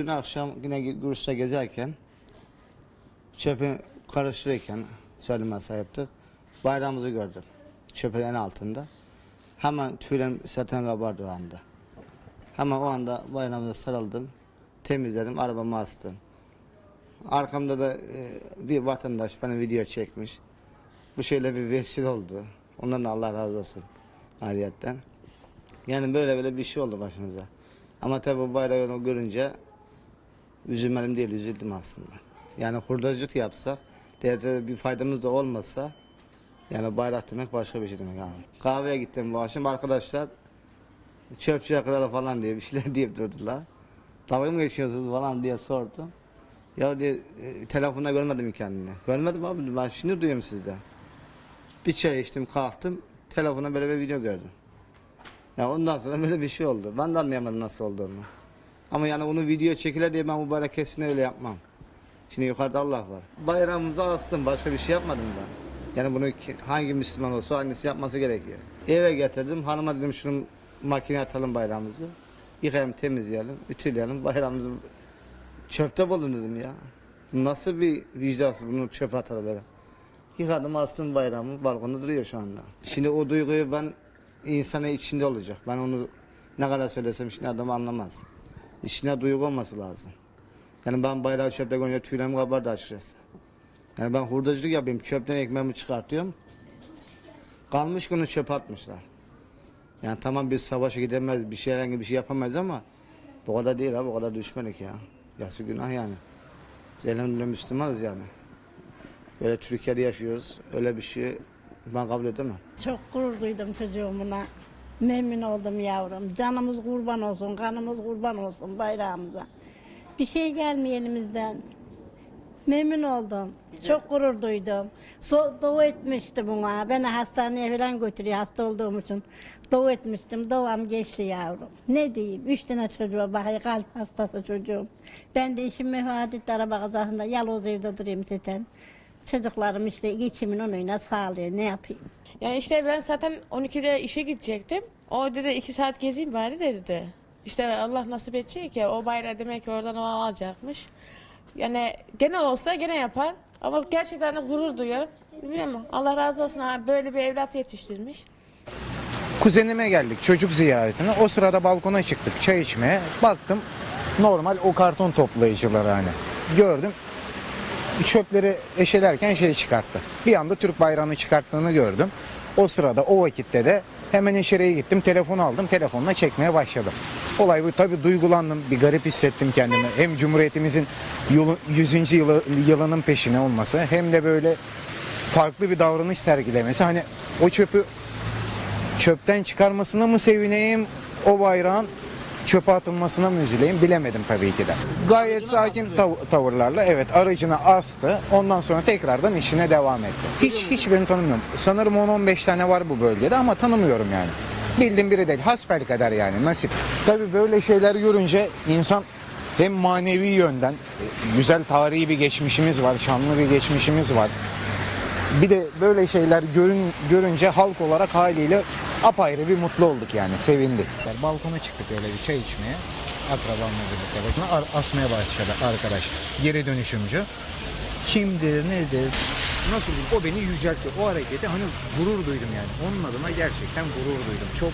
dün akşam yine Gürüş'te gezerken çöpü karıştırırken söyleme sahiptir. Bayrağımızı gördüm. Çöpün en altında. Hemen tüylerim zaten kabardı o anda. Hemen o anda bayrağımıza sarıldım. Temizledim, arabama astım. Arkamda da e, bir vatandaş bana video çekmiş. Bu şöyle bir vesile oldu. Ondan da Allah razı olsun ayrıyetten. Yani böyle böyle bir şey oldu başımıza. Ama tabii bu bayrağı görünce üzülmedim değil, üzüldüm aslında. Yani hurdacılık yapsak, devlete bir faydamız da olmasa, yani bayrak demek başka bir şey demek abi. Kahveye gittim bu akşam arkadaşlar, çöpçüye kadar falan diye bir şeyler deyip durdular. Dalga mı geçiyorsunuz falan diye sordum. Ya diye e, telefonda görmedim kendini. Görmedim abi ben şimdi duyuyorum sizden. Bir çay içtim kalktım telefona böyle bir video gördüm. Ya ondan sonra böyle bir şey oldu. Ben de anlayamadım nasıl olduğunu. Ama yani onu video çekilir diye ben kesin öyle yapmam. Şimdi yukarıda Allah var. Bayrağımızı astım başka bir şey yapmadım ben. Yani bunu hangi Müslüman olsa hangisi yapması gerekiyor. Eve getirdim hanıma dedim şunu makineye atalım bayrağımızı. Yıkayalım temizleyelim, ütüleyelim bayrağımızı çöpte bulun dedim ya. Nasıl bir vicdansız bunu çöpe atar böyle. Yıkadım astım bayrağımı balkonda duruyor şu anda. Şimdi o duyguyu ben insana içinde olacak. Ben onu ne kadar söylesem şimdi adam anlamaz. İçine duygu olması lazım. Yani ben bayrağı çöpte görünce tüylerim kabardı açıkçası. Yani ben hurdacılık yapayım çöpten ekmeğimi çıkartıyorum. Kalmış günü çöpe atmışlar. Yani tamam biz savaşa gidemez bir şey herhangi bir şey yapamayız ama bu kadar değil abi bu kadar düşmedik ya. Yası günah yani. Biz elhamdülillah Müslümanız yani. Böyle Türkiye'de yaşıyoruz. Öyle bir şey ben kabul edemem. Çok gurur duydum çocuğumuna. Memnun oldum yavrum. Canımız kurban olsun, kanımız kurban olsun bayrağımıza. Bir şey gelmiyor elimizden. Memnun oldum. Çok gurur duydum. So, doğu etmişti buna. Beni hastaneye falan götürüyor hasta olduğum için. Doğu etmiştim. Doğum geçti yavrum. Ne diyeyim? Üç tane çocuğa bakıyor. Kalp hastası çocuğum. Ben de işim etti araba kazasında. Yalnız evde duruyorum zaten. Çocuklarım işte geçimin onunla sağlıyor. Ne yapayım? Yani işte ben zaten 12'de işe gidecektim. O dedi iki saat gezeyim bari de dedi. İşte Allah nasip edecek ya o bayrağı demek ki oradan o alacakmış. Yani gene olsa gene yapar. Ama gerçekten de gurur duyuyorum. Bilmiyorum Allah razı olsun abi böyle bir evlat yetiştirmiş. Kuzenime geldik çocuk ziyaretine. O sırada balkona çıktık çay içmeye. Baktım normal o karton toplayıcıları hani. Gördüm çöpleri eşelerken şey çıkarttı. Bir anda Türk bayrağını çıkarttığını gördüm. O sırada o vakitte de hemen içeriye gittim telefonu aldım telefonla çekmeye başladım. Olay bu tabi duygulandım bir garip hissettim kendimi. Hem Cumhuriyetimizin yolu, 100. Yılı, yılının peşine olması hem de böyle farklı bir davranış sergilemesi. Hani o çöpü çöpten çıkarmasına mı sevineyim o bayrağın çöpe atılmasına mı üzüleyim bilemedim tabii ki de. Gayet sakin tav- tavırlarla evet aracına astı ondan sonra tekrardan işine devam etti. Hiç hiçbirini tanımıyorum. Sanırım 10-15 tane var bu bölgede ama tanımıyorum yani. Bildiğim biri değil. Hasbel kadar yani nasip. Tabii böyle şeyler görünce insan hem manevi yönden e, güzel tarihi bir geçmişimiz var, şanlı bir geçmişimiz var. Bir de böyle şeyler görün, görünce halk olarak haliyle apayrı bir mutlu olduk yani sevindik. Balkona çıktık öyle bir çay içmeye. Akrabamla birlikte başına ar- asmaya başladı arkadaş. Geri dönüşümcü. Kimdir nedir? Nasıl? O beni yüceltti. O hareketi hani gurur duydum yani. Onun adına gerçekten gurur duydum. Çok